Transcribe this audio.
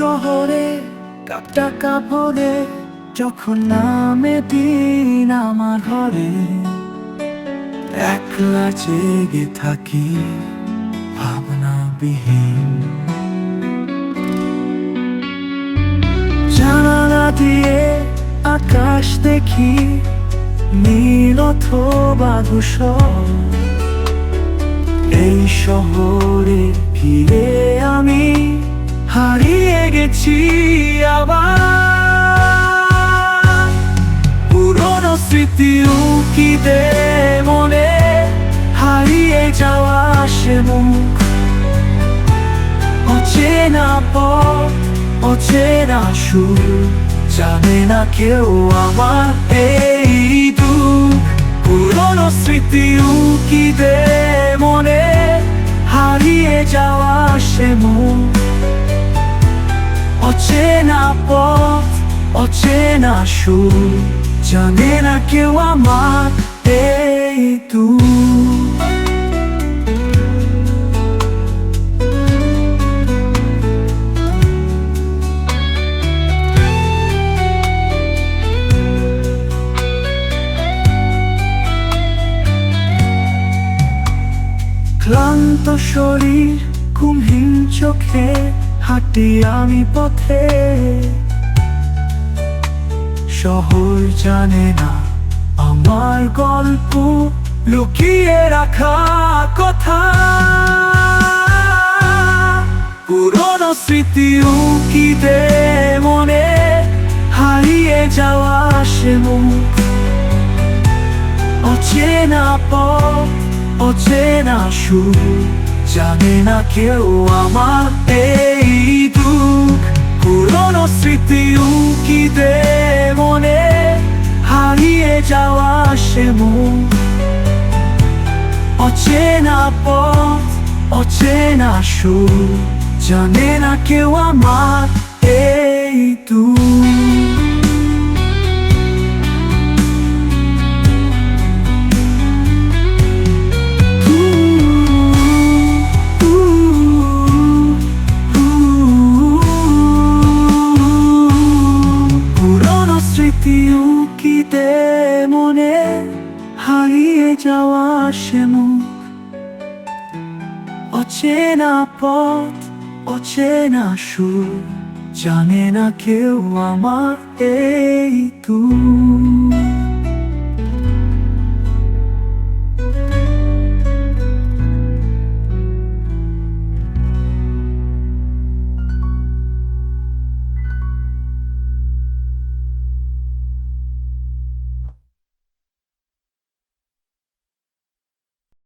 শহরে, কাপটা কাপড়ে যখন নামে দিন আমার ঘরে। একলা জেগে থাকি ভাবনা বিহীন জানালা দিয়ে আকাশ দেখি, নীল অথবা ধূসর। এই শহরে গেছি আবার। পুরনো স্মৃতি উকিতে মনে হারিয়ে যাওয়া সে মুখ। অচেনা পথ, অচেনা সুর, জানে না কেউ আমার এই দুঃখ। পুরনো স্মৃতি উকিতে মনে হারিয়ে যাওয়া সে মুখ। অচেনা পথ অচেনা সুর জানে না কেউ আমার এই দুঃখ ক্লান্ত শরীর কুমহীন চোখে হাঁটি আমি পথে। শহর জানে না আমার গল্প, লুকিয়ে রাখা কথা। পুরনো স্মৃতি উকিতে মনে, হারিয়ে যাওয়া সে মুখ। অচেনা পথ, অচেনা সুর, জানে না কেউ আমার পুরনো স্মৃতি উকি দে মনে হারিয়ে যাওয়া সে মন। অচেনা পথ, অচেনা সুর, জানে না কেউ আমার এই দুঃখ স্মৃতি উকিতে মনে হারিয়ে যাওয়া সে মুখ। অচেনা পথ, অচেনা সুর, জানে না কেউ আমার এই তুই